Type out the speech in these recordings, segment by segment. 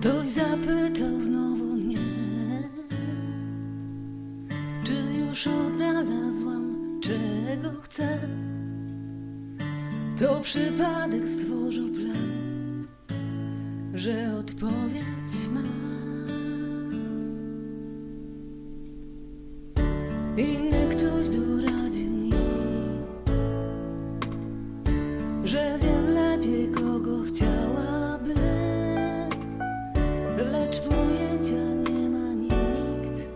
Ktoś zapytał znowu mnie, czy już odnalazłam, czego chcę. To przypadek stworzył plan, że odpowiedź mam. Inny ktoś doradził mi, że wiem lepiej, kogo chciałaby, pojęcia nie ma nikt,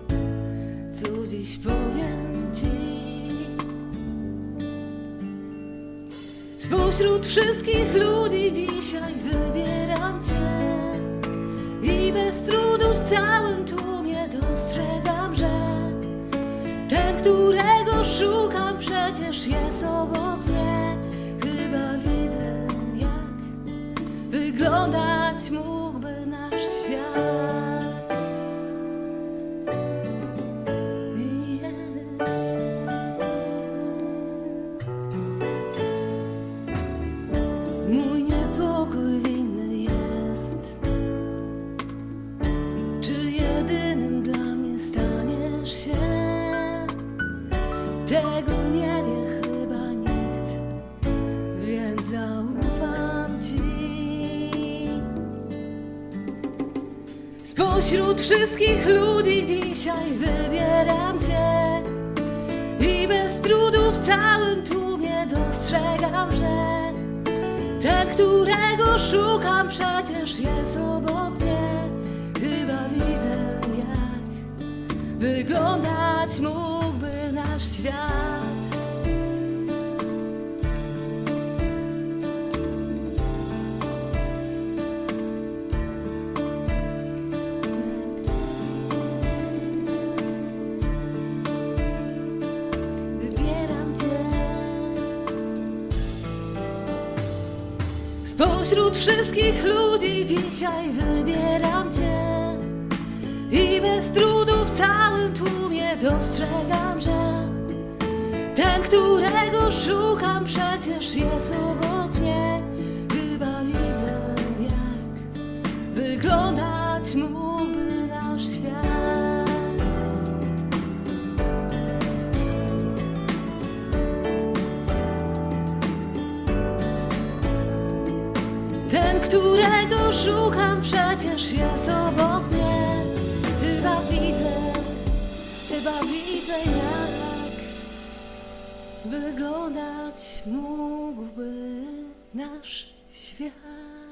co dziś powiem ci. Spośród wszystkich ludzi dzisiaj wybieram Cię i bez trudu w całym tłumie dostrzegam, że ten, którego szukam, przecież jest obok mnie. Chyba widzę, jak wyglądać mógłby nasz świat. Mój niepokój winny jest. Czy jedynym dla mnie staniesz się? Tego nie wie chyba nikt, więc zaufam ci. Spośród wszystkich ludzi dzisiaj wybieram cię i bez trudu w całym tłumie dostrzegam, że ten, którego szukam, przecież jest obok mnie. Chyba widzę, jak wyglądać mógłby nasz świat. Spośród wszystkich ludzi dzisiaj wybieram Cię i bez trudu w całym tłumie dostrzegam, że ten, którego szukam, przecież jest obok mnie. Chyba widzę, jak wyglądać mógłby Ten, którego szukam, przecież jest obok mnie. Chyba widzę, chyba widzę, jak wyglądać mógłby nasz świat.